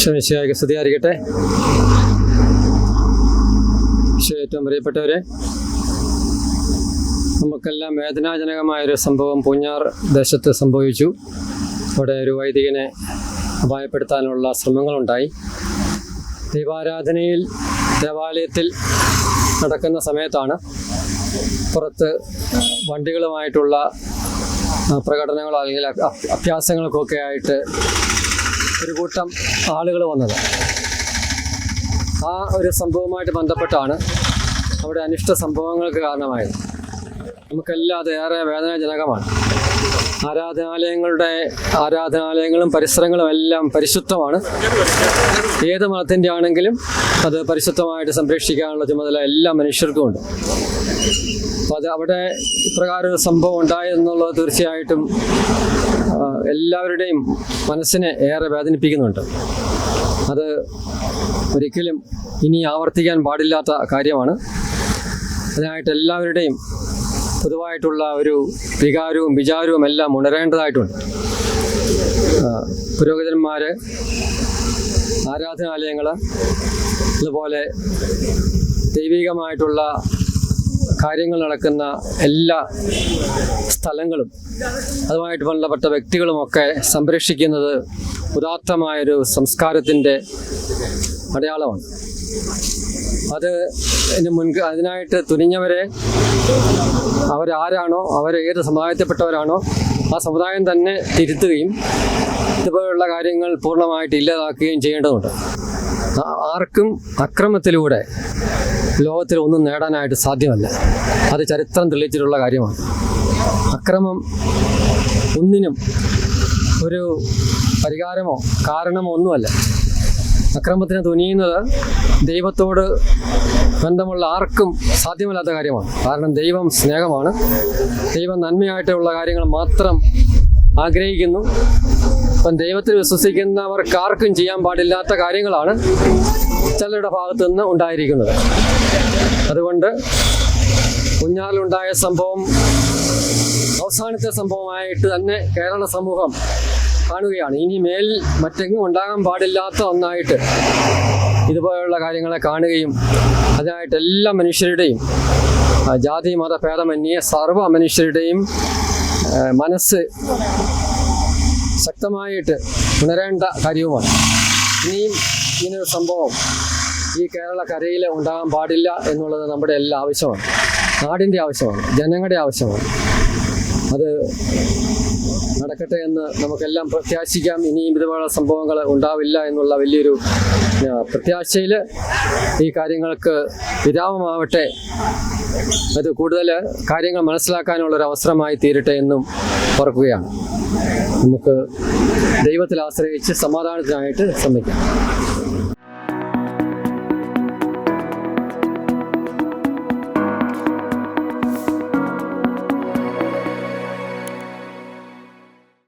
ക്ഷമിച്ചായി സ്തുതിയായിരിക്കട്ടെ. പക്ഷേ ഏറ്റവും പ്രിയപ്പെട്ടവരെ നമുക്കെല്ലാം വേദനാജനകമായൊരു സംഭവം പൂഞ്ഞാർ ദേശത്ത് സംഭവിച്ചു. അവിടെ ഒരു വൈദികനെ അപായപ്പെടുത്താനുള്ള ശ്രമങ്ങളുണ്ടായി. ദീപാരാധനയിൽ ദേവാലയത്തിൽ നടക്കുന്ന സമയത്താണ് പുറത്ത് വണ്ടികളുമായിട്ടുള്ള പ്രകടനങ്ങളോ അല്ലെങ്കിൽ അഭ്യ- അഭ്യാസങ്ങൾക്കൊക്കെ ആയിട്ട് ഒരു കൂട്ടം ആളുകൾ വന്നത്. ആ ഒരു സംഭവവുമായിട്ട് ബന്ധപ്പെട്ടാണ് അവിടെ അനിഷ്ട സംഭവങ്ങൾക്ക് കാരണമായത്. നമുക്കെല്ലാം അത് ഏറെ വേദനാജനകമാണ്. ആരാധനാലയങ്ങളുടെ ആരാധനാലയങ്ങളും പരിസരങ്ങളും എല്ലാം പരിശുദ്ധമാണ്. ഏത് മതത്തിന്റെ ആണെങ്കിലും അത് പരിശുദ്ധമായിട്ട് സംരക്ഷിക്കാനുള്ള ചുമതല എല്ലാ മനുഷ്യർക്കും ഉണ്ട്. അപ്പോൾ അത് അവിടെ ഇപ്രകാരം ഒരു സംഭവം ഉണ്ടായെന്നുള്ളത് തീർച്ചയായിട്ടും എല്ലാവരുടെയും മനസ്സിനെ ഏറെ വേദനിപ്പിക്കുന്നുണ്ട്. അത് ഒരിക്കലും ഇനി ആവർത്തിക്കാൻ പാടില്ലാത്ത കാര്യമാണ്. അതിനായിട്ട് എല്ലാവരുടെയും പൊതുവായിട്ടുള്ള ഒരു വികാരവും വിചാരവും എല്ലാം ഉണരേണ്ടതായിട്ടുണ്ട്. പുരോഹിതന്മാർ ആരാധനാലയങ്ങൾ അതുപോലെ ദൈവികമായിട്ടുള്ള കാര്യങ്ങൾ നടക്കുന്ന എല്ലാ സ്ഥലങ്ങളും അതുമായിട്ട് ബന്ധപ്പെട്ട വ്യക്തികളുമൊക്കെ സംരക്ഷിക്കുന്നത് ഉദാത്തമായൊരു സംസ്കാരത്തിന്റെ അടയാളമാണ്. അത് മുൻക അതിനായിട്ട് തുനിഞ്ഞവരെ അവരാരാണോ അവർ ഏത് സമുദായത്തിൽപ്പെട്ടവരാണോ ആ സമുദായം തന്നെ തിരുത്തുകയും ഇതുപോലുള്ള കാര്യങ്ങൾ പൂർണമായിട്ട് ഇല്ലാതാക്കുകയും ചെയ്യേണ്ടതുണ്ട്. ആർക്കും അക്രമത്തിലൂടെ ലോകത്തിൽ ഒന്നും നേടാനായിട്ട് സാധ്യമല്ല. അത് ചരിത്രം തെളിയിച്ചിട്ടുള്ള കാര്യമാണ്. അക്രമം ഒന്നിനും ഒരു പരിഹാരമോ കാരണമോ ഒന്നുമല്ല. അക്രമത്തിന് തുനിയുന്നത് ദൈവത്തോട് ബന്ധമുള്ള ആർക്കും സാധ്യമല്ലാത്ത കാര്യമാണ്. കാരണം ദൈവം സ്നേഹമാണ്. ദൈവം നന്മയായിട്ടുള്ള കാര്യങ്ങൾ മാത്രം ആഗ്രഹിക്കുന്നു. അപ്പം ദൈവത്തിൽ വിശ്വസിക്കുന്നവർക്ക് ആർക്കും ചെയ്യാൻ പാടില്ലാത്ത കാര്യങ്ങളാണ് ചിലരുടെ ഭാഗത്തു നിന്ന് ഉണ്ടായിരിക്കുന്നത്. അതുകൊണ്ട് കുഞ്ഞാലുണ്ടായ സംഭവം അവസാനത്തെ സംഭവമായിട്ട് തന്നെ കേരള സമൂഹം കാണുകയാണ്. ഇനി മേൽ മറ്റെങ്ങും ഉണ്ടാകാൻ പാടില്ലാത്ത ഒന്നായിട്ട് ഇതുപോലുള്ള കാര്യങ്ങളെ കാണുകയും അതിനായിട്ട് എല്ലാ മനുഷ്യരുടെയും ജാതി മത ഭേദമന്യേ സർവ മനുഷ്യരുടെയും മനസ്സ് ശക്തമായിട്ട് ഉണരേണ്ട കാര്യവുമാണ്. ഇനിയും ഇങ്ങനൊരു സംഭവം ഈ കേരള കരയിൽ ഉണ്ടാകാൻ പാടില്ല എന്നുള്ളത് നമ്മുടെ എല്ലാ ആവശ്യമാണ്. നാടിന്റെ ആവശ്യമാണ് ജനങ്ങളുടെ ആവശ്യമാണ്. അത് നടക്കട്ടെ എന്ന് നമുക്കെല്ലാം പ്രത്യാശിക്കാം. ഇനിയും ഇതുപോലുള്ള സംഭവങ്ങൾ ഉണ്ടാവില്ല എന്നുള്ള വലിയൊരു പ്രത്യാശയിൽ ഈ കാര്യങ്ങൾക്ക് വിരാമമാവട്ടെ. അത് കൂടുതൽ കാര്യങ്ങൾ മനസ്സിലാക്കാനുള്ള ഒരു അവസരമായി തീരട്ടെ എന്നും ഓർക്കുകയാണ്. നമുക്ക് ദൈവത്തിൽ ആശ്രയിച്ച് സമാധാനത്തിനായിട്ട് ശ്രമിക്കാം.